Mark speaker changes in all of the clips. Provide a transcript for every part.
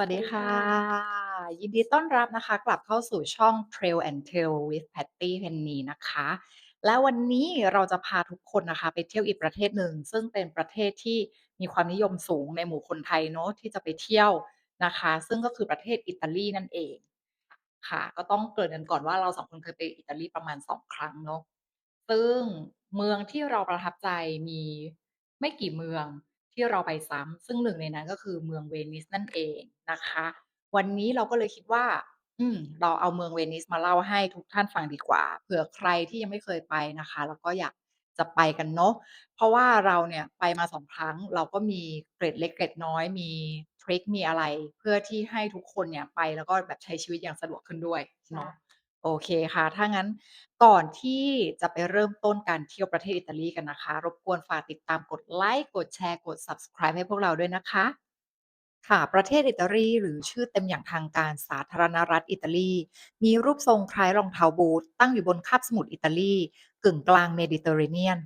Speaker 1: สวัสดีค่ะ ยินดีต้อนรับนะคะ กลับเข้าสู่ช่อง Trail and Tale with Patty Penny นะคะ และวันนี้เราจะพาทุกคนนะคะ ไปเที่ยวอีกประเทศหนึ่ง ซึ่งเป็นประเทศที่มีความนิยมสูงในหมู่คนไทยเนาะที่จะไปเที่ยวนะคะ ซึ่งก็คือประเทศอิตาลีนั่นเองค่ะ ก็ต้องเกริ่นกันก่อนว่าเราสองคนเคยไปอิตาลีประมาณ2ครั้งเนาะซึ่งเมืองที่เราประทับใจมีไม่กี่เมืองที่เราไปซ้ำซึ่งหนึ่งในนั้นก็คือเมืองเวนิสนั่นเอง นะคะ วันนี้เราก็เลยคิดว่า อืม เราเอาเมืองเวนิสมาเล่าให้ทุกท่านฟังดีกว่า เผื่อใครที่ยังไม่เคยไปนะคะ แล้วก็อยากจะไปกันเนาะเพราะว่าเราเนี่ยไปมา2ครั้ง เราก็มีเกร็ดเล็กเกร็ดน้อยมีทริกมีอะไร เพื่อที่ให้ทุกคนเนี่ยไปแล้วก็แบบใช้ชีวิตอย่างสะดวกขึ้นด้วยเนาะโอเคค่ะ ถ้างั้นก่อนที่จะไปเริ่มต้นการเที่ยวประเทศอิตาลีกันนะคะ รบกวนฝากติดตามกดไลค์ กดแชร์ กด Subscribe ให้พวกเราด้วยนะคะ ค่ะ ประเทศอิตาลี หรือชื่อเต็มอย่างทางการสาธารณรัฐอิตาลี มีรูปทรงคล้ายรองเท้าบูตตั้งอยู่บนคาบสมุทรอิตาลี กึ่งกลางเมดิเตอร์เรเนียน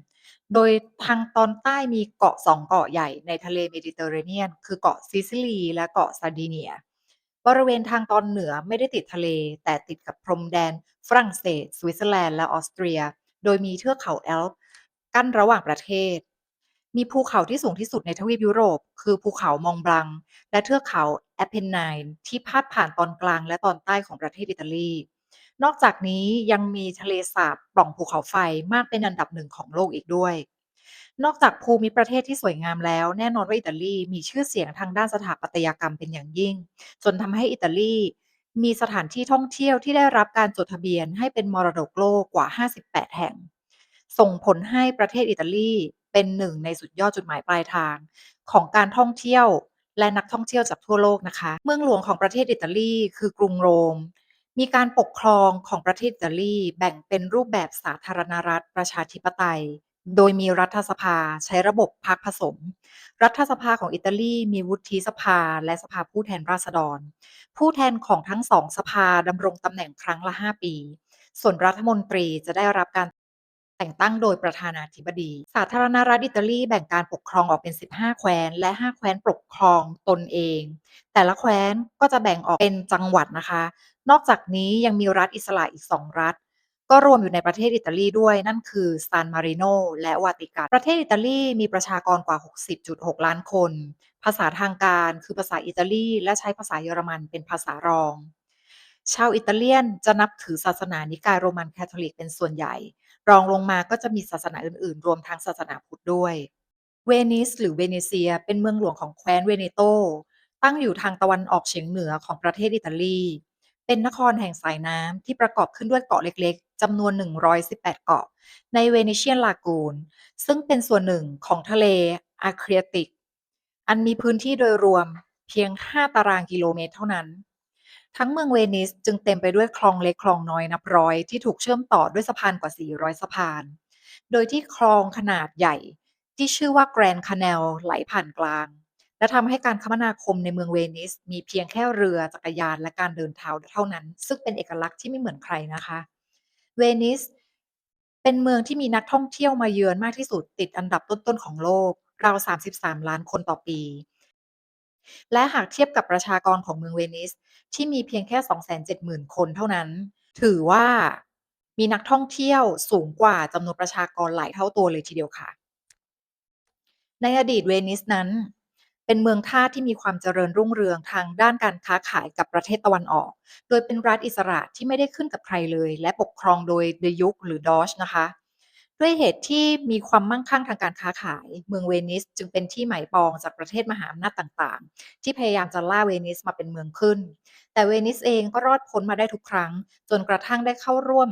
Speaker 1: โดยทางตอนใต้มีเกาะ2เกาะใหญ่ในทะเลเมดิเตอร์เรเนียน คือเกาะซิซิลี และเกาะซาร์ดิเนีย บริเวณทางตอนเหนือไม่ได้ติดทะเล แต่ติดกับพรมแดน ฝรั่งเศส สวิตเซอร์แลนด์และออสเตรีย โดยมีเทือกเขาแอลป์กั้นระหว่างประเทศ มีภูเขาที่สูงที่สุดในทวีปยุโรป คือภูเขามองบลัง และเทือกเขาแอปเพนไนน์ที่พาดผ่านตอนกลางและตอนใต้ของประเทศอิตาลี นอกจากนี้ยังมีทะเลสาบปล่องภูเขาไฟมากเป็นอันดับหนึ่งของโลกอีกด้วย นอกจากภูมิประเทศที่สวยงามแล้ว แน่นอนว่าอิตาลีมีชื่อเสียงทางด้านสถาปัตยกรรมเป็นอย่างยิ่ง จนทำให้อิตาลีมีสถานที่ท่องเที่ยวที่ได้รับการจดทะเบียนให้เป็นมรดกโลกกว่า 58 แห่ง ส่งผลให้ประเทศอิตาลี เป็นหนึ่งในสุดยอดจุดหมายปลายทาง ของการท่องเที่ยวและนักท่องเที่ยวจากทั่วโลกนะคะ เมืองหลวงของประเทศอิตาลีคือกรุงโรม มีการปกครองของประเทศอิตาลีแบ่งเป็นรูปแบบสาธารณรัฐประชาธิปไตย โดยมีรัฐสภาใช้ระบบพรรคผสม รัฐสภาของอิตาลีมีวุฒิสภาและสภาผู้แทนราษฎร ผู้แทนของทั้งสองสภาดำรงตำแหน่งครั้งละ 5 ปี ส่วนรัฐมนตรีจะได้รับการ แต่งตั้งโดยประธานาธิบดี สาธารณรัฐอิตาลีแบ่งการปกครองออกเป็น 15 แคว้น และ 5 แคว้นปกครองตนเอง แต่ละแคว้นก็จะแบ่งออกเป็นจังหวัดนะคะ นอกจากนี้ยังมีรัฐอิสระอีก 2 รัฐ ก็รวมอยู่ในประเทศอิตาลีด้วยนั่นคือซานมาริโนและวาติกัน ประเทศอิตาลีมีประชากรกว่า 60.6 ล้านคน ภาษาทางการคือภาษาอิตาลีและใช้ภาษาเยอรมันเป็นภาษารอง ชาวอิตาเลียนจะนับถือศาสนานิกายโรมันคาทอลิกเป็นส่วนใหญ่ รองลงมาก็จะมีศาสนาอื่นๆ รวมทั้งศาสนาพุทธด้วย เวนิส หรือเวเนเซีย เป็นเมืองหลวงของแคว้นเวเนโต ตั้งอยู่ทางตะวันออกเฉียงเหนือของประเทศอิตาลี เป็นนครแห่งสายน้ำที่ประกอบขึ้นด้วยเกาะเล็กๆจำนวน 118 เกาะ ในเวเนเชียนลากูน ซึ่งเป็นส่วนหนึ่งของทะเลอะเดรียติก อันมีพื้นที่โดยรวมเพียง 5 ตารางกิโลเมตรเท่านั้น ทั้งเมืองเวนิสจึงเต็มไปด้วยคลองเล็กคลองน้อยนับร้อยที่ถูกเชื่อมต่อด้วยสะพานกว่า 400 สะพาน โดยที่คลองขนาดใหญ่ที่ชื่อว่า Grand Canal ไหลผ่านกลาง และทำให้การคมนาคมในเมืองเวนิส มีเพียงแค่เรือจักรยานและการเดินเท้าเท่านั้น ซึ่งเป็นเอกลักษณ์ที่ไม่เหมือนใครนะคะ เวนิสเป็นเมืองที่มีนักท่องเที่ยวมาเยือนมากที่สุดติดอันดับต้นๆของโลก ราว 33 ล้านคนต่อปี และหากเทียบกับประชากรของเมืองเวนิส ที่มีเพียงแค่ 270,000 คนเท่านั้น ถือว่ามีนักท่องเที่ยวสูงกว่าจำนวนประชากรหลายเท่าตัวเลยทีเดียวค่ะ ในอดีตเวนิสนั้น เป็นเมืองท่าที่มีความเจริญรุ่งเรืองทางด้านการค้าขายกับประเทศตะวันออก โดยเป็นรัฐอิสระที่ไม่ได้ขึ้นกับใครเลย และปกครองโดยเดยุคหรือดอชนะคะ ด้วยเหตุที่มีความมั่งคั่งทางการค้าขาย เมืองเวนิสจึงเป็นที่หมายปองจากประเทศมหาอำนาจต่างๆ ที่พยายามจะล่าเวนิสมาเป็นเมืองขึ้น แต่เวนิสเองก็รอดพ้นมาได้ทุกครั้ง จนกระทั่งได้เข้าร่วม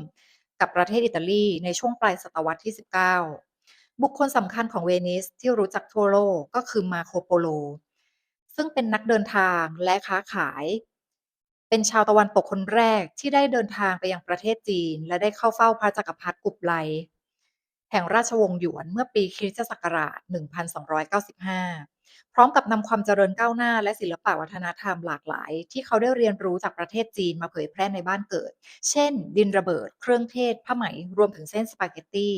Speaker 1: กับประเทศอิตาลีในช่วงปลายศตวรรษที่ 19 บุคคลสำคัญของเวนิสที่รู้จักทั่วโลกก็คือมาโคโปโล ซึ่งเป็นนักเดินทางและค้าขาย เป็นชาวตะวันตกคนแรกที่ได้เดินทางไปยังประเทศจีน และได้เข้าเฝ้าพระจักรพรรดิกุบไล แห่งราชวงศ์หยวนเมื่อปีคริสตศักราช 1295 พร้อมกับนำความเจริญก้าวหน้าและศิลปวัฒนธรรมหลากหลาย ที่เขาได้เรียนรู้จากประเทศจีนมาเผยแพร่ในบ้านเกิด เช่น ดินระเบิด เครื่องเทศ ผ้าไหม รวมถึงเส้นสปาเกตตี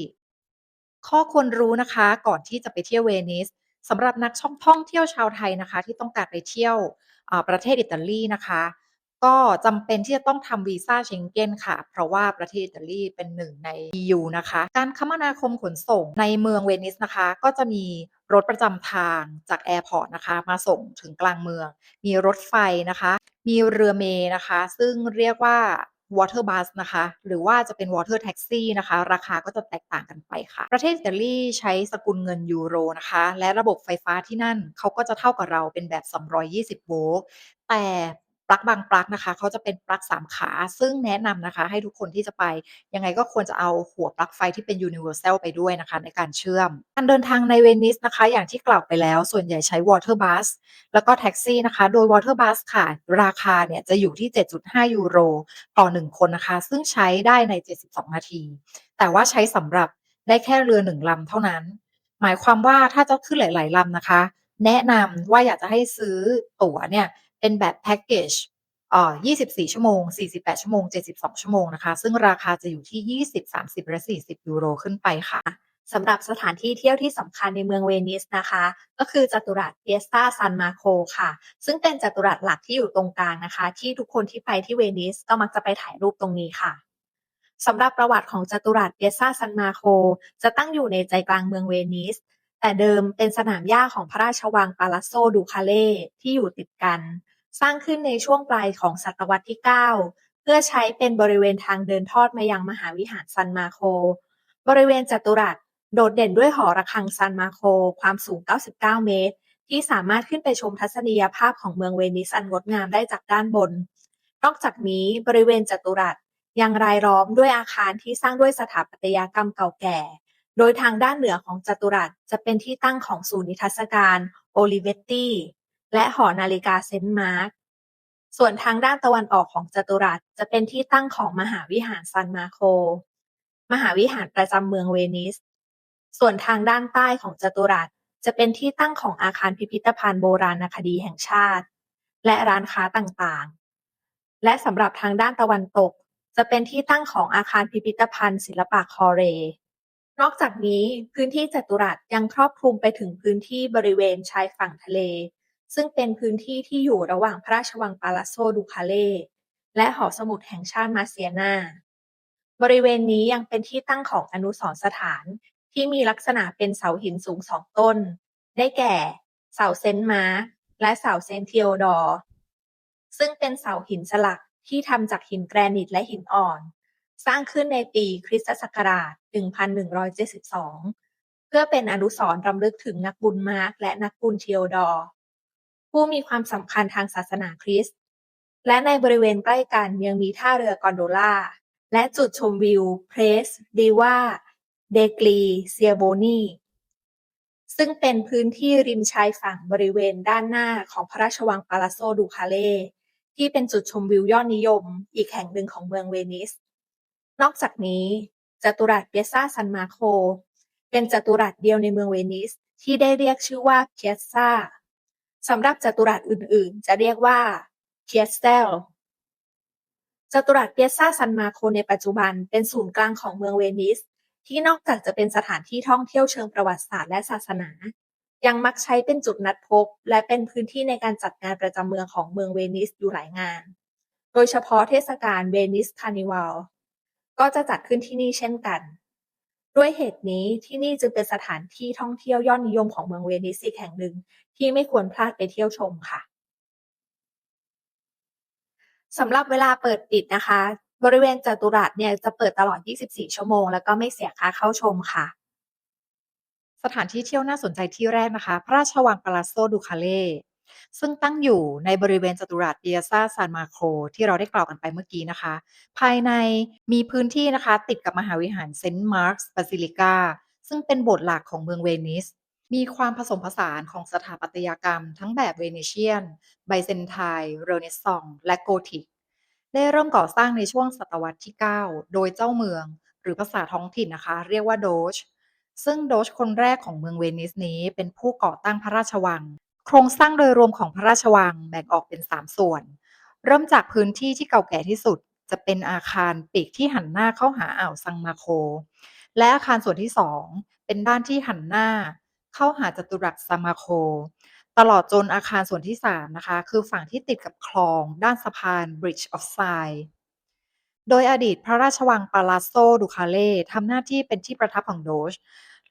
Speaker 1: ข้อควรรู้นะคะก่อนที่จะไปเที่ยวเวนิสสำหรับนักช่องท่องเที่ยวชาวไทยนะคะ ที่ต้องการไปเที่ยวประเทศอิตาลีนะคะ ก็จำเป็นที่จะต้องทำวีซ่า Schengen ค่ะ เพราะว่าประเทศอิตาลีเป็นหนึ่งใน EU นะคะ การคมนาคมขนส่งในเมืองเวนิสนะคะ ก็จะมีรถประจำทางจากแอร์พอร์ตนะคะ มาส่งถึงกลางเมือง มีรถไฟนะคะ มีเรือเมนะคะ ซึ่งเรียกว่า Water Bus นะคะ หรือว่าจะเป็น Water Taxi นะคะ ราคาก็จะแตกต่างกันไปค่ะ ประเทศอิตาลีใช้สกุลเงินยูโรนะคะ และระบบไฟฟ้าที่นั่นเขาก็จะเท่ากับเราเป็นแบบ 220 โวลต์แต่ ลั๊กบางปลั๊กนะคะเขาจะเป็นปลั๊ก3 ขา ซึ่งแนะนำนะคะ ให้ทุกคนที่จะไป ยังไงก็ควรจะเอาหัวปลั๊กไฟที่เป็น Universal ไปด้วยนะคะ ในการเชื่อม การเดินทางในเวนิสนะคะ อย่างที่กล่าวไปแล้ว ส่วนใหญ่ใช้ Water Bus แล้วก็แท็กซี่นะคะ โดย Water Bus ค่ะ ราคาเนี่ยจะอยู่ที่ 7.5 ยูโร ต่อ 1 คนนะคะ ซึ่งใช้ได้ใน 72 นาที แต่ว่าใช้สำหรับได้แค่เรือ1ลำเท่านั้น หมายความว่าถ้าจะขึ้นหลาย ๆลำนะคะ แนะนำว่าอยากจะให้ซื้อตั๋วเนี่ย เป็นแบบแพ็กเกจอ่อ24 ชั่วโมง 48 ชั่วโมง 72 ชั่วโมงนะคะ ซึ่งราคาจะอยู่ที่ 20 30 และ 40 ยูโรขึ้นไปค่ะ
Speaker 2: สำหรับสถานที่เที่ยวที่สำคัญในเมืองเวนิสนะคะ ก็คือจัตุรัสเปียสตาซันมาโคค่ะ ซึ่งเป็นจัตุรัสหลักที่อยู่ตรงกลางนะคะ ที่ทุกคนที่ไปที่เวนิสก็มักจะไปถ่ายรูปตรงนี้ค่ะสำหรับประวัติของจัตุรัสเปียสตาซันมาโค จะตั้งอยู่ในใจกลางเมืองเวนิส แต่เดิมเป็นสนามหญ้าของพระราชวังปาลาโซดูคาเล่ที่อยู่ติดกัน สร้างขึ้นในช่วงปลายของศตวรรษที่ 9 เพื่อใช้เป็นบริเวณทางเดินทอดมายังมหาวิหารซันมาโค บริเวณจัตุรัสโดดเด่นด้วยหอระฆังซันมาโค ความสูง 99 เมตร ที่สามารถขึ้นไปชมทัศนียภาพของเมืองเวนิสอันงดงามได้จากด้านบน นอกจากนี้บริเวณจัตุรัสยังรายล้อมด้วยอาคารที่สร้างด้วยสถาปัตยกรรมเก่าแก่ โดยทางด้านเหนือของจัตุรัสจะเป็นที่ตั้งของศูนย์นิทรรศการโอลิเวตตี และหอนาฬิกาเซนต์มาร์กส่วนทางด้านตะวันออกของจัตุรัสจะเป็นที่ตั้งของมหาวิหารซันมาโค มหาวิหารประจำเมืองเวนิส ส่วนทางด้านใต้ของจัตุรัสจะเป็นที่ตั้งของอาคารพิพิธภัณฑ์โบราณคดีแห่งชาติ และร้านค้าต่างๆ และสำหรับทางด้านตะวันตก จะเป็นที่ตั้งของอาคารพิพิธภัณฑ์ ศิลปะคอเร นอกจากนี้พื้นที่จัตุรัสยังครอบคลุมไปถึงพื้นที่บริเวณชายฝั่งทะเล ซึ่งเป็นพื้นที่ที่อยู่ระหว่างพระราชวังปาลาโซดูคาเล่และหอสมุดแห่งชาติมาเซียนา บริเวณนี้ยังเป็นที่ตั้งของอนุสรสถานที่มีลักษณะเป็นเสาหินสูงสองต้น ได้แก่ เสาเซนต์มาร์กและเสาเซนต์เทีโอดอร์ซึ่งเป็นเสาหินสลักที่ทำจากหินแกรนิตและหินอ่อน สร้างขึ้นในปีคริสตศักราช 1172 เพื่อเป็นอนุสรณ์รำลึกถึงนักบุญมาร์กและนักบุญเทีโอดอร์ ผู้มีความสำคัญทางศาสนาคริสต์ และในบริเวณใกล้กันยังมีท่าเรือกอนโดล่า และจุดชมวิวเพรสดีว่าเดกลีเซียโบนีซึ่งเป็นพื้นที่ริมชายฝั่งบริเวณด้านหน้าของพระราชวังปาลาโซดูคาเล่ที่เป็นจุดชมวิวยอดนิยม อีกแห่งหนึ่งของเมืองเวนิส นอกจากนี้จัตุรัสเปียซาซันมาโค เป็นจัตุรัสเดียวในเมืองเวนิสที่ได้เรียกชื่อว่าเพียซา สำหรับจัตุรัสอื่นๆ จะเรียกว่าเพียสเตลจัตุรัสเปียซาซันมาโคในปัจจุบันเป็นศูนย์กลางของเมืองเวนิส ที่นอกจากจะเป็นสถานที่ท่องเที่ยวเชิงประวัติศาสตร์และศาสนา ยังมักใช้เป็นจุดนัดพบ และเป็นพื้นที่ในการจัดงานประจำเมืองของเมืองเวนิสอยู่หลายงาน โดยเฉพาะเทศกาลเวนิสคาร์นิวัลก็จะจัดขึ้นที่นี่เช่นกัน ด้วยเหตุนี้ที่นี่จึงเป็นสถานที่ท่องเที่ยวยอดนิยมของเมืองเวนิสอีกแห่งหนึ่งที่ไม่ควรพลาดไปเที่ยวชมค่ะสำหรับเวลาเปิดปิดนะคะ บริเวณจัตุรัสเนี่ยจะเปิดตลอด 24 ชั่วโมง แล้วก็ไม่เสียค่าเข้าชมค่ะ
Speaker 1: สถานที่เที่ยวน่าสนใจที่แรกนะคะ พระราชวังปาลาโซดูคาเล่ ซึ่งตั้งอยู่ในบริเวณจัตุรัสเปียซาซานมาโคที่เราได้กล่าวกันไปเมื่อกี้นะคะ ภายในมีพื้นที่นะคะติดกับมหาวิหารเซนต์มาร์กส์บาซิลิกาซึ่งเป็นโบสถ์หลักของเมืองเวนิส มีความผสมผสานของสถาปัตยกรรม ทั้งแบบเวเนเชียน ไบเซนไทน์เรเนซองส์และโกธิก ได้เริ่มก่อสร้างในช่วงศตวรรษที่ 9 โดยเจ้าเมือง หรือภาษาท้องถิ่นนะคะ เรียกว่าโดชซึ่งโดชคนแรกของเมืองเวนิสนี้เป็นผู้ก่อตั้งพระราชวัง โครงสร้างโดยรวมของพระราชวังแบ่งออกเป็น 3 ส่วน เริ่มจากพื้นที่ที่เก่าแก่ที่สุด จะเป็นอาคารปีกที่หันหน้าเข้าหาอ่าวซังมาโค และอาคารส่วนที่ 2 เป็นด้านที่หันหน้า เข้าหาจัตุรัสซามาโค ตลอดจนอาคารส่วนที่ 3 นะคะ คือฝั่งที่ติดกับคลอง ด้านสะพาน Bridge of s i g h โดยอดีตพระราชวัง Palazzo Ducale ทำหน้าที่เป็นที่ประทับของโดจ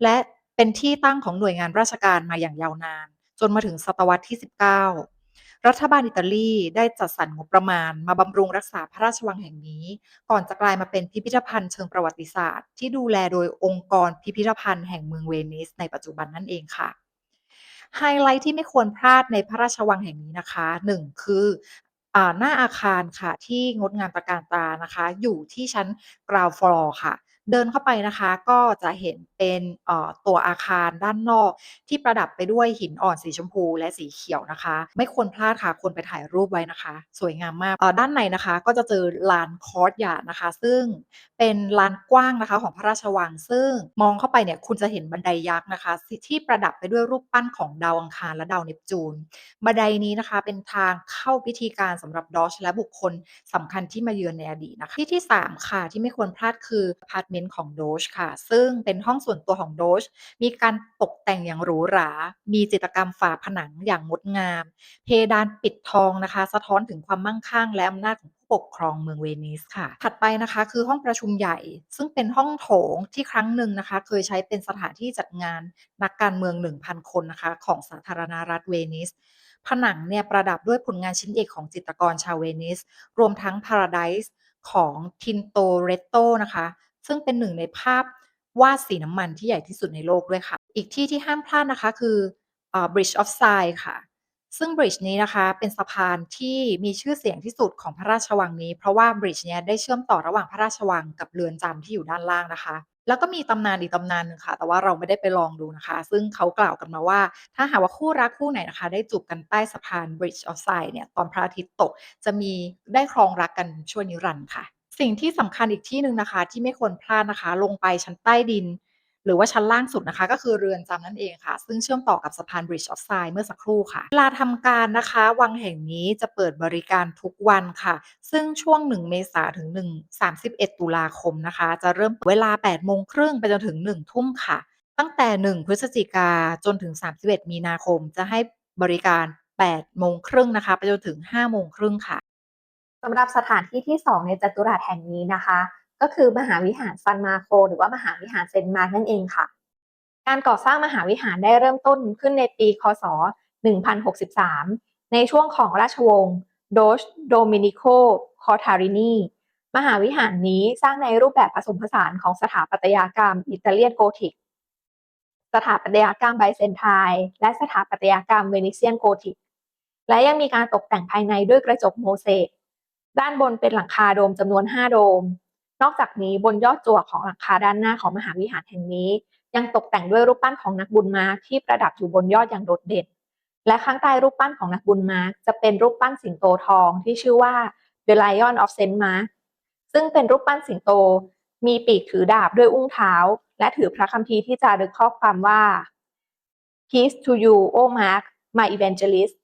Speaker 1: และเป็นที่ตั้งของหน่วยงานราชการมาอย่างยาวนาน จนมาถึงศตวรรษที่ 19 รัฐบาลอิตาลีได้จัดสรรงบประมาณ มาบำรุงรักษาพระราชวังแห่งนี้ ก่อนจะกลายมาเป็นพิพิธภัณฑ์เชิงประวัติศาสตร์ ที่ดูแลโดยองค์กรพิพิธภัณฑ์แห่งเมืองเวนิสในปัจจุบันนั่นเองค่ะไฮไลท์ที่ไม่ควรพลาดในพระราชวังแห่งนี้นะคะ 1 คือหน้าอาคารค่ะที่งดงามตระการตานะคะ อยู่ที่ชั้น ground floor ค่ะ เดินเข้าไปนะคะ ก็จะเห็นเป็นตัวอาคารด้านนอก ที่ประดับไปด้วยหินอ่อนสีชมพูและสีเขียวนะคะ ไม่ควรพลาดค่ะควรไปถ่ายรูปไว้นะคะ สวยงามมากด้านในนะคะก็จะเจอลานคอร์ตยาดนะคะ ซึ่งเป็นลานกว้างนะคะของพระราชวัง ซึ่งมองเข้าไปเนี่ยคุณจะเห็นบันไดยักษ์นะคะ ที่ประดับไปด้วยรูปปั้นของดาวอังคารและดาวเนปจูนบันไดนี้นะคะ เป็นทางเข้าพิธีการสำหรับ Doge และบุคคลสำคัญที่มาเยือนในอดีตนะคะที่ที่ 3 ค่ะที่ไม่ควรพลาดคือพาร์ตเมนต์ของ Doge ค่ะ ซึ่งเป็นห้องส่วนตัวของ Doge มีการตกแต่งอย่างหรูหรา มีจิตรกรรมฝาผนังอย่างงดงาม เพดานปิดทองนะคะ สะท้อนถึงความมั่งคั่งและอำนาจของผู้ปกครองเมืองเวนิสค่ะ ถัดไปนะคะคือห้องประชุมใหญ่ ซึ่งเป็นห้องโถงที่ครั้งหนึ่งนะคะ เคยใช้เป็นสถานที่จัดงานนักการเมือง 1,000 คนนะคะ ของสาธารณรัฐเวนิส ผนังเนี่ยประดับด้วยผลงานชิ้นเอกของจิตรกรชาวเวนิส รวมทั้ง Paradise ของ Tintoretto นะคะ ซึ่งเป็นหนึ่งในภาพวาดสีน้ำมันที่ใหญ่ที่สุดในโลกด้วยค่ะ อีกที่ที่ห้ามพลาดนะคะคือ Bridge of Sighs ค่ะ ซึ่ง Bridge นี้นะคะเป็นสะพานที่มีชื่อเสียงที่สุดของพระราชวังนี้ เพราะว่า Bridge เนี้ยได้เชื่อมต่อระหว่างพระราชวังกับเรือนจำที่อยู่ด้านล่างนะคะแล้วก็มีตำนานอีกตำนานหนึ่งค่ะ แต่ว่าเราไม่ได้ไปลองดูนะคะ ซึ่งเขากล่าวกันมาว่า ถ้าหากว่าคู่รักคู่ไหนนะคะ ได้จูบกันใต้สะพาน Bridge of Sighs เนี่ย ตอนพระอาทิตย์ตก จะมีได้ครองรักกันชั่วนิรันดร์ค่ะ สิ่งที่สำคัญอีกที่หนึ่งนะคะ ที่ไม่ควรพลาดนะคะ ลงไปชั้นใต้ดิน หรือว่าชั้นล่างสุดนะคะ ก็คือเรือนจำนั่นเองค่ะ ซึ่งเชื่อมต่อกับสะพาน Bridge of Sighs เมื่อสักครู่ค่ะ เวลาทำการนะคะ วังแห่งนี้จะเปิดบริการทุกวันค่ะ ซึ่งช่วง 1 เมษายนถึง 1 31 ตุลาคมนะคะ จะเริ่มเวลา8โมงครึ่งไปจนถึง 1 ทุ่มค่ะ ตั้งแต่ 1 พฤศจิกาจนถึง 31 มีนาคม จะให้บริการ8โมงครึ่งนะคะ ไปจนถึง5โมงครึ่งค่ะ
Speaker 2: สำหรับสถานที่ที่ 2 ในจัตุรัสแห่งนี้นะคะ ก็คือมหาวิหารซันมาโค หรือว่ามหาวิหารเซนต์มาร์นั่นเองค่ะ การก่อสร้างมหาวิหารได้เริ่มต้นขึ้นในปี คศ 1063 ในช่วงของราชวงศ์โดชโดมินิโกคอทารินีมหาวิหารนี้สร้างในรูปแบบผสมผสานของสถาปัตยกรรมอิตาเลียนโกธิก สถาปัตยกรรมไบเซนไทน์และสถาปัตยกรรมเวนิเซียนโกธิก และยังมีการตกแต่งภายในด้วยกระจกโมเสก ด้านบนเป็นหลังคาโดมจำนวน 5 โดม นอกจากนี้บนยอดจั่วของหลังคาด้านหน้าของมหาวิหารแห่งนี้ ยังตกแต่งด้วยรูปปั้นของนักบุญมาร์คที่ประดับอยู่บนยอดอย่างโดดเด่น และข้างใต้รูปปั้นของนักบุญมาร์คจะเป็นรูปปั้นสิงโตทองที่ชื่อว่า The Lion of Saint Mark ซึ่งเป็นรูปปั้นสิงโต มีปีกถือดาบด้วยอุ้งเท้า และถือพระคัมภีร์ที่จารึกข้อความว่า Peace to you, O Mark, my evangelist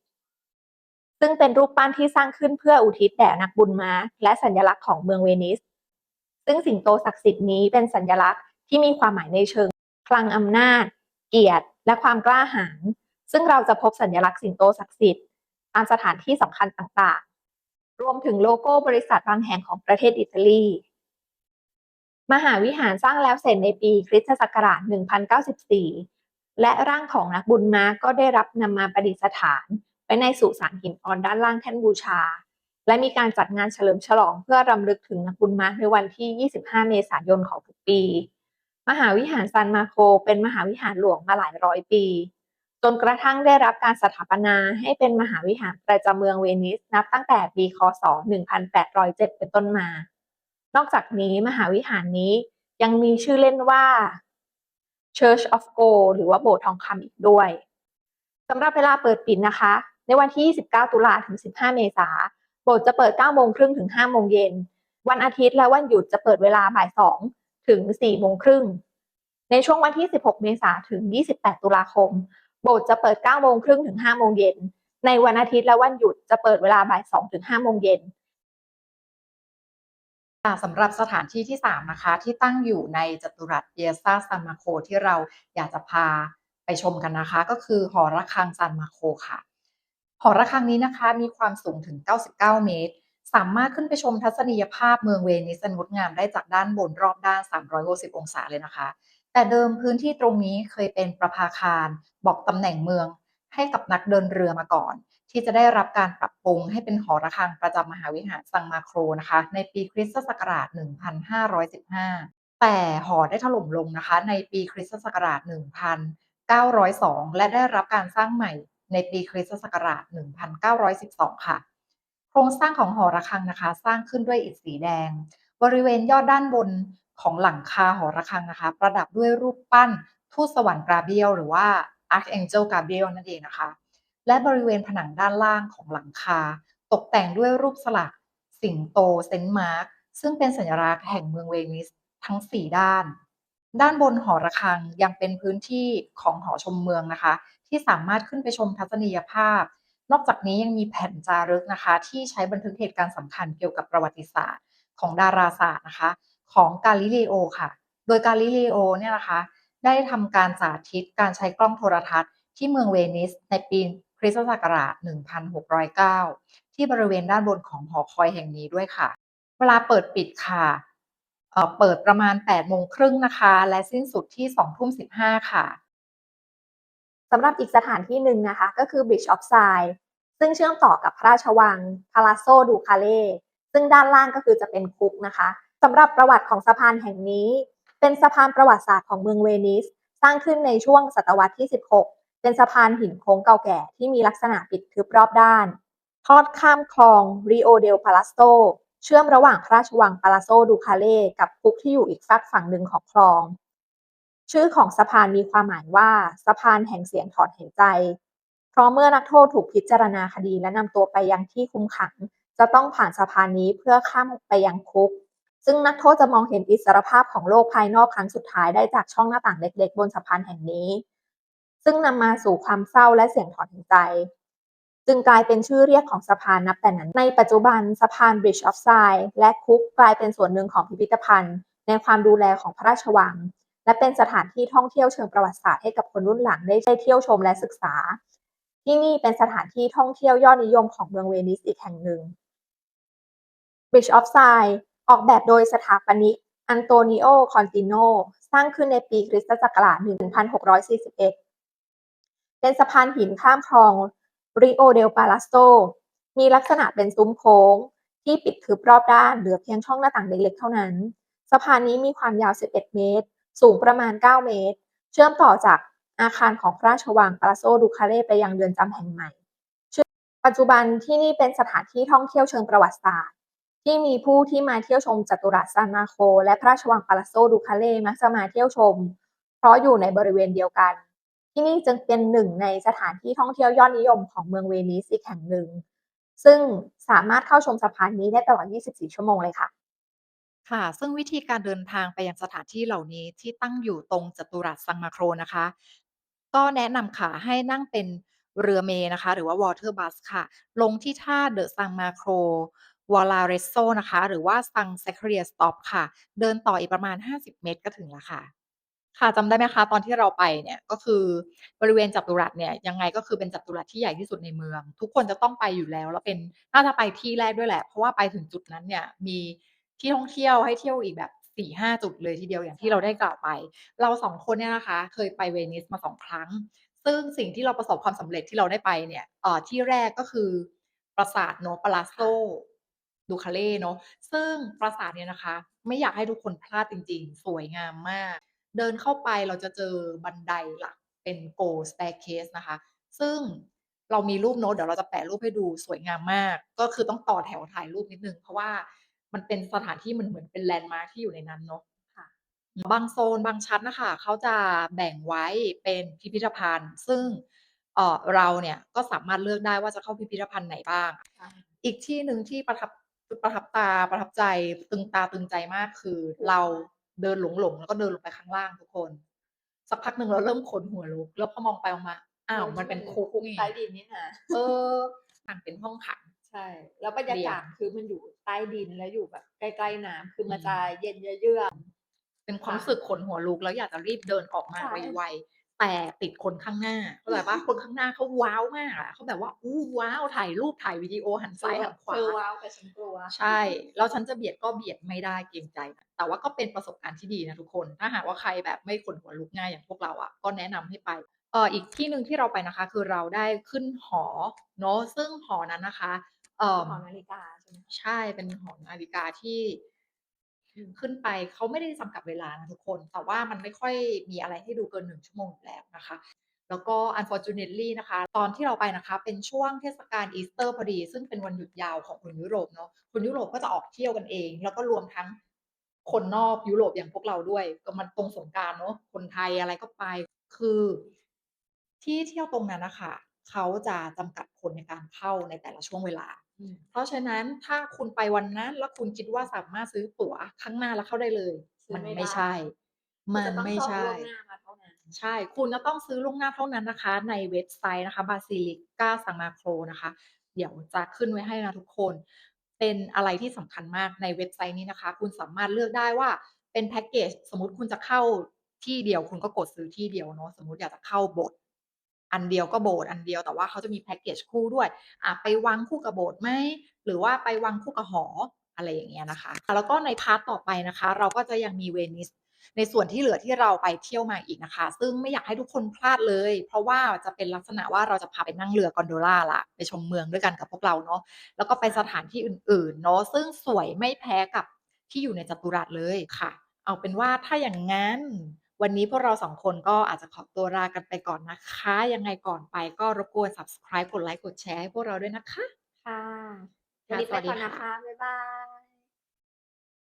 Speaker 2: ซึ่งเป็นรูปปั้นที่สร้างขึ้นเพื่ออุทิศแด่นักบุญมาและสัญลักษณ์ของเมืองเวนิส ซึ่งสิงโตศักดิ์สิทธิ์นี้เป็นสัญลักษณ์ที่มีความหมายในเชิงคลังอำนาจ เกียรติ และความกล้าหาญ ซึ่งเราจะพบสัญลักษณ์สิงโตศักดิ์สิทธิ์ตามสถานที่สำคัญต่างๆ รวมถึงโลโก้บริษัทบางแห่งของประเทศอิตาลี มหาวิหารสร้างแล้วเสร็จในปีคริสตศักราช 1094 และร่างของนักบุญมาก็ได้รับนำมาประดิษฐาน ไว้ในสุสานหินอ่อนด้านล่างแท่นบูชา และมีการจัดงานเฉลิมฉลองเพื่อรำลึกถึงนักบุญมาร์คในวันที่ 25 เมษายนของทุกปี มหาวิหารซานมาโคเป็นมหาวิหารหลวงมาหลายร้อยปี จนกระทั่งได้รับการสถาปนาให้เป็นมหาวิหารประจำเมืองเวนิสนับตั้งแต่ปีคศ 1807 เป็นต้นมา นอกจากนี้มหาวิหารนี้ยังมีชื่อเล่นว่า Church of Gold หรือว่าโบสถ์ทองคำอีกด้วยสำหรับเวลาเปิดปิดนะคะ ในวันที่29ตุลาถึง 15 เมษาโบสถ์จะเปิด 9 โมงครึ่งถึง 5 โมงเย็น วันอาทิตย์และวันหยุดจะเปิดเวลาบ่าย 2 ถึง 4 โมงครึ่ง ในช่วงวันที่ 16 เมษาถึง 28 ตุลาคม โบสถ์จะเปิด 9 โมงครึ่งถึง 5 โมงเย็น ในวันอาทิตย์และวันหยุดจะเปิดเวลาบ่าย 2 ถึง 5 โมงเย็น
Speaker 1: สำหรับสถานที่ที่ 3 นะคะ ที่ตั้งอยู่ในจัตุรัสเปียซาซานมาโคที่เราอยากจะพาไปชมกันนะคะ ก็คือหอระฆังซานมาโคค่ะ หอระฆังนี้นะคะมีความสูงถึง 99 เมตร สามารถขึ้นไปชมทัศนียภาพเมืองเวนิสงดงามได้จากด้านบนรอบด้าน 360 องศาเลยนะคะ แต่เดิมพื้นที่ตรงนี้เคยเป็นประภาคาร บอกตำแหน่งเมืองให้กับนักเดินเรือมาก่อน ที่จะได้รับการปรับปรุงให้เป็นหอระฆังประจำมหาวิหารซังมาโครนะคะ ในปีคริสตศักราช 1515 แต่หอได้ถล่มลงนะคะ ในปีคริสตศักราช 1902 และได้รับการสร้างใหม่ ในปีคริสตศักราช 1912 ค่ะ โครงสร้างของหอระฆังนะคะ สร้างขึ้นด้วยอิฐสีแดง บริเวณยอดด้านบนของหลังคาหอระฆังนะคะ ประดับด้วยรูปปั้นทูตสวรรค์กราเบียลหรือว่า Archangel Gabriel นั่นเองนะคะ และบริเวณผนังด้านล่างของหลังคา ตกแต่งด้วยรูปสลัก สิงโตเซนต์มาร์กซึ่งเป็นสัญลักษณ์แห่งเมืองเวนิสทั้ง 4 ด้าน ด้านบนหอระฆังยังเป็นพื้นที่ของหอชมเมืองนะคะ ที่สามารถขึ้นไปชมทัศนียภาพ นอกจากนี้ยังมีแผ่นจารึกนะคะ ที่ใช้บันทึกเหตุการณ์สำคัญเกี่ยวกับประวัติศาสตร์ ของดาราศาสตร์นะคะ ของกาลิเลโอค่ะ โดยกาลิเลโอเนี่ยนะคะได้ทำการสาธิตการใช้กล้องโทรทัศน์ ที่เมืองเวนิสในปีคริสตศักราช 1609 ที่บริเวณด้านบนของหอคอยแห่งนี้ด้วยค่ะ เวลาเปิดปิดค่ะเเปิดประมาณ 8 โมงครึ่งนะคะ และสิ้นสุดที่ 2 ทุ่ม 15 ค่ะ
Speaker 2: สำหรับอีกสถานที่หนึ่งนะคะ ก็คือ Bridge of Sighs ซึ่งเชื่อมต่อกับพระราชวัง Palazzo Ducale ซึ่งด้านล่างก็คือจะเป็นคุกนะคะสำหรับประวัติของสะพานแห่งนี้ เป็นสะพานประวัติศาสตร์ของเมืองเวนิส สร้างขึ้นในช่วงศตวรรษที่ 16 เป็นสะพานหินโค้งเก่าแก่ที่มีลักษณะปิดทึบรอบด้าน ทอดข้ามคลอง Rio del Palazzo เชื่อมระหว่างพระราชวัง Palazzo Ducale กับคุกที่อยู่อีกฝากฝั่งหนึ่งของคลอง ชื่อของสะพานมีความหมายว่าสะพานแห่งเสียงถอนหายใจ เพราะเมื่อนักโทษถูกพิจารณาคดีและนำตัวไปยังที่คุมขัง จะต้องผ่านสะพานนี้เพื่อข้ามไปยังคุก ซึ่งนักโทษจะมองเห็นอิสรภาพของโลกภายนอกครั้งสุดท้ายได้จากช่องหน้าต่างเล็ก ๆ บนสะพานแห่งนี้ ซึ่งนำมาสู่ความเศร้าและเสียงถอนหายใจ จึงกลายเป็นชื่อเรียกของสะพานนับแต่นั้น ในปัจจุบันสะพาน Bridge of Sighs และคุกกลายเป็นส่วนหนึ่งของพิพิธภัณฑ์ ในความดูแลของพระราชวัง และเป็นสถานที่ท่องเที่ยวเชิงประวัติศาสตร์ให้กับคนรุ่นหลังได้เที่ยวชมและศึกษา ที่นี่เป็นสถานที่ท่องเที่ยวยอดนิยมของเมืองเวนิสอีกแห่งหนึ่ง Bridge of Sighs ออกแบบโดยสถาปนิกอันโตนิโอ คอนติโน สร้างขึ้นในปีคริสตศักราช 1641 เป็นสะพานหินข้ามคลอง Rio del Palazzo มีลักษณะเป็นซุ้มโค้ง ที่ปิดทึบรอบด้านเหลือเพียงช่องหน้าต่างเล็กๆเท่านั้น สะพานนี้มีความยาว 11 เมตร สูงประมาณ 9 เมตร เชื่อมต่อจากอาคารของพระราชวังปาลาโซดูคาเ e ไปยังเรือนจำแห่งใหม่ ปัจจุบันที่นี่เป็นสถานที่ท่องเที่ยวเชิงประวัติศาสตร์ ที่มีผู้ที่มาเที่ยวชมจัตุรัสซานมาโค และพระราชวังปาลาโซดูคาเ e มักจะมาเที่ยวชม เพราะอยู่ในบริเวณเดียวกัน ที่นี่จึงเป็นหนึ่งในสถานที่ท่องเที่ยวยอดนิยมของเมืองเวนิสอีกแห่งหนึ่งซึ่งสามารถเข้าชมสะพานนี้ได้ตลอด 24 ชั่วโมงเลยค่ะ
Speaker 1: ค่ะ ซึ่งวิธีการเดินทางไปยังสถานที่เหล่านี้ที่ตั้งอยู่ตรงจัตุรัสซังมาโครนะคะ ก็แนะนำค่ะให้นั่งเป็นเรือเมล์นะคะ หรือว่า water bus ค่ะ ลงที่ท่าเดอะซังมาโครวอลาเรโซนะคะ หรือว่าซัง z a c h a r i a Stop ค่ะ เดินต่ออีกประมาณ 50 เมตรก็ถึงล้วค่ะ ค่ะจำได้ไหมคะตอนที่เราไปเนี่ยก็คือบริเวณจัตุรัสเนี่ยยังไงก็คือเป็นจัตุรัสที่ใหญ่ที่สุดในเมือง ทุกคนจะต้องไปอยู่แล้ว แล้วเป็นน่าจะไปที่แรกด้วยแหละ เพราะว่าไปถึงจุดนั้นเนี่ยมี ที่ท่องเที่ยวให้เที่ยวอีกแบบ4-5จุดเลยทีเดียวอย่างที่เราได้กล่าวไป เราสองคนเนี่ยนะคะ เคยไปเวนิสมาสองครั้ง ซึ่งสิ่งที่เราประสบความสำเร็จที่เราได้ไปเนี่ยเอ่อที่แรกก็คือปราสาทเนาะ Palazzo Ducale เนาะซึ่งปราสาทเนี่ยนะคะ ไม่อยากให้ทุกคนพลาดจริง ๆ สวยงามมาก เดินเข้าไปเราจะเจอบันไดหลักเป็น Gold Staircase นะคะ ซึ่งเรามีรูปเนาะเดี๋ยวเราจะแปะรูปให้ดูสวยงามมาก ก็คือต้องต่อแถวถ่ายรูปนิดนึง เพราะว่า มันเป็นสถานที่เหมือนเหมือนเป็นแลนด์มาร์คที่อยู่ในนั้นเนาะ
Speaker 2: ค่ะ
Speaker 1: บางโซนบางชั้นน่ะค่ะเขาจะแบ่งไว้เป็นพิพิธภัณฑ์ ซึ่งเอ่อเราเนี่ยก็สามารถเลือกได้ว่าจะเข้าพิพิธภัณฑ์ไหนบ้าง อีกที่หนึ่งที่ประทับประทับตาประทับใจตึงตาตึงใจมากคือ เราเดินหลงๆแล้วก็เดินลงไปข้างล่างทุกคน สักพักหนึ่งเราเริ่มขนหัวลุกแล้วพอมองไปมองมาอ้าวมันเป็นคุก
Speaker 2: คุก
Speaker 1: นี่
Speaker 2: ใต้ดินนี่นะ
Speaker 1: เออต่างเป็นห้องขัง
Speaker 2: ใช่ แล้วบรรยากาศ
Speaker 1: เรียน
Speaker 2: คือมันอยู่ใต้ดินแล้วอยู่แบบใกล้ๆน้ำคือมัน
Speaker 1: อืม
Speaker 2: จะเย็นเยือก
Speaker 1: เป็นความ
Speaker 2: ค่ะ
Speaker 1: รู้สึกขนหัวลุกแล้วอยากจะรีบเดินออกมา
Speaker 2: ใช่
Speaker 1: ไวแต่ติดคนข้างหน้าเข้าใจเปล่าคนข้างหน้าเขาว้าวมากอะเขาแบบว่าอู้ว้าวถ่ายรูปถ่ายวิดีโอหันซ้ายหันขวา
Speaker 2: เธอว้าวแต่ฉันกลัว
Speaker 1: ใช่แล้วฉันจะเบียดก็เบียดไม่ได้เกรงใจ แต่ว่าก็เป็นประสบการณ์ที่ดีนะทุกคน ถ้าหากว่าใครแบบไม่ขนหัวลุกง่ายอย่างพวกเราอะก็แนะนำให้ไปเอ่ออีกที่หนึ่งที่เราไปนะคะ คือเราได้ขึ้นหอเนาะซึ่งหอนั้นนะคะ เอ่อ
Speaker 2: หอนาฬิกาใช่ไหม?
Speaker 1: ใช่เป็นหอนาฬิกาที่ขึ้นไปเขาไม่ได้จำกัดเวลานะทุกคน แต่ว่ามันไม่ค่อยมีอะไรให้ดูเกิน1ชั่วโมงอยู่แล้วนะคะ แล้วก็ unfortunately นะคะ ตอนที่เราไปนะคะ เป็นช่วงเทศกาลอีสเตอร์พอดี ซึ่งเป็นวันหยุดยาวของคนยุโรปเนาะคนยุโรปก็จะออกเที่ยวกันเอง แล้วก็รวมทั้งคนนอกยุโรปอย่างพวกเราด้วย ก็มันตรงสงกรานต์เนาะคนไทยอะไรก็ไป คือที่เที่ยวตรงนั้นน่ะค่ะเขาจะจำกัดคนในการเข้าในแต่ละช่วงเวลา
Speaker 2: อืม
Speaker 1: เพราะฉะนั้นถ้าคุณไปวันนั้น แล้วคุณคิดว่าสามารถซื้อตั๋วข้างหน้าแล้วเข้าได้เลย
Speaker 2: ซื้
Speaker 1: มั
Speaker 2: อนไม่
Speaker 1: ไม่
Speaker 2: ได้
Speaker 1: ใช่
Speaker 2: คุ
Speaker 1: ม
Speaker 2: ณัจะ
Speaker 1: น
Speaker 2: ต้อง
Speaker 1: ไม่
Speaker 2: จอง
Speaker 1: ใช่
Speaker 2: ล่วงหน้ามาเท่านั้น
Speaker 1: ใช่ คุณจะต้องซื้อล่วงหน้าเท่านั้นนะคะ ในเว็บไซต์นะคะ Basilica San Marco นะคะ เดี๋ยวจะขึ้นไว้ให้นะทุกคน เป็นอะไรที่สำคัญมากในเว็บไซต์นี้นะคะ คุณสามารถเลือกได้ว่าเป็นแพ็กเกจสมมุติคุณจะเข้าที่เดียว คุณก็กดซื้อที่เดียวเนาะสมมุติอยากจะเข้าโบสถ์ อันเดียวก็โบสถ์อันเดียวแต่ว่าเขาจะมีแพ็กเกจคู่ด้วยอ่าไปวังคู่กับโบสถ์ไหมหรือว่าไปวังคู่กับหออะไรอย่างเงี้ยนะคะ แล้วก็ในพาร์ตต่อไปนะคะ เราก็จะยังมีเวนิสในส่วนที่เหลือที่เราไปเที่ยวมาอีกนะคะ ซึ่งไม่อยากให้ทุกคนพลาดเลย เพราะว่าจะเป็นลักษณะว่าเราจะพาไปนั่งเรือ gondola แล้วไปชมเมืองด้วยกันกับพวกเราเนาะแล้วก็ไปสถานที่อื่นๆเนาะซึ่งสวยไม่แพ้กับที่อยู่ในจัตุรัสเลยค่ะ เอาเป็นว่าถ้าอย่างงั้น วันนี้พวกเรา2คนก็อาจจะขอตัวลากันไปก่อนนะคะ ยังไงก่อนไปก็รบกวน subscribe กดไลก์กดแชร์ให้พวกเราด้วยนะคะ
Speaker 2: ค่ะ
Speaker 1: ค่ะ
Speaker 2: วันนี้
Speaker 1: ส
Speaker 2: ไป
Speaker 1: วัสดี
Speaker 2: ก่อนนะ
Speaker 1: ค่ะ
Speaker 2: คะ บ๊ายบาย